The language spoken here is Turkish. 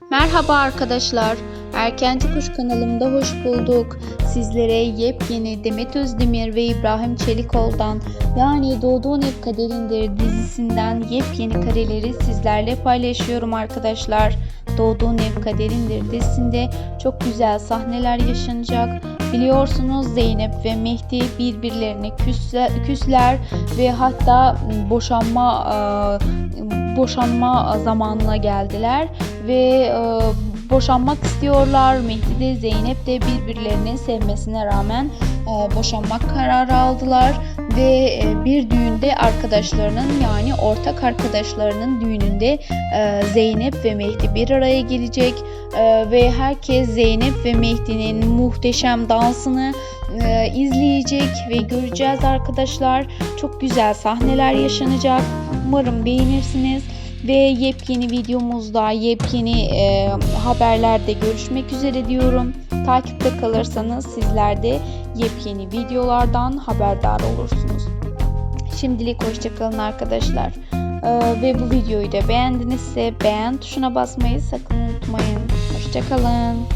Merhaba arkadaşlar. Erkenci Kuş kanalımda hoş bulduk. Sizlere yepyeni Demet Özdemir ve İbrahim Çelikoğlu'dan yani Doğduğun Ev Kaderindir dizisinden yepyeni kareleri sizlerle paylaşıyorum arkadaşlar. Doğduğun Ev Kaderindir dizisinde çok güzel sahneler yaşanacak. Biliyorsunuz Zeynep ve Mehdi birbirlerine küsler, küsler ve hatta boşanma e, boşanma zamanına geldiler ve e, boşanmak istiyorlar. Mehdi de Zeynep de birbirlerinin sevmesine rağmen e, boşanmak kararı aldılar ve bir düğünde arkadaşlarının yani ortak arkadaşlarının düğününde e, Zeynep ve Mehdi bir araya gelecek e, ve herkes Zeynep ve Mehdi'nin muhteşem dansını e, izleyecek ve göreceğiz arkadaşlar. Çok güzel sahneler yaşanacak. Umarım beğenirsiniz ve yepyeni videomuzda yepyeni e, haberlerde görüşmek üzere diyorum. Takipte kalırsanız sizler de yepyeni videolardan haberdar olursunuz. Şimdilik hoşçakalın arkadaşlar. E, ve bu videoyu da beğendinizse beğen tuşuna basmayı sakın unutmayın. Hoşçakalın.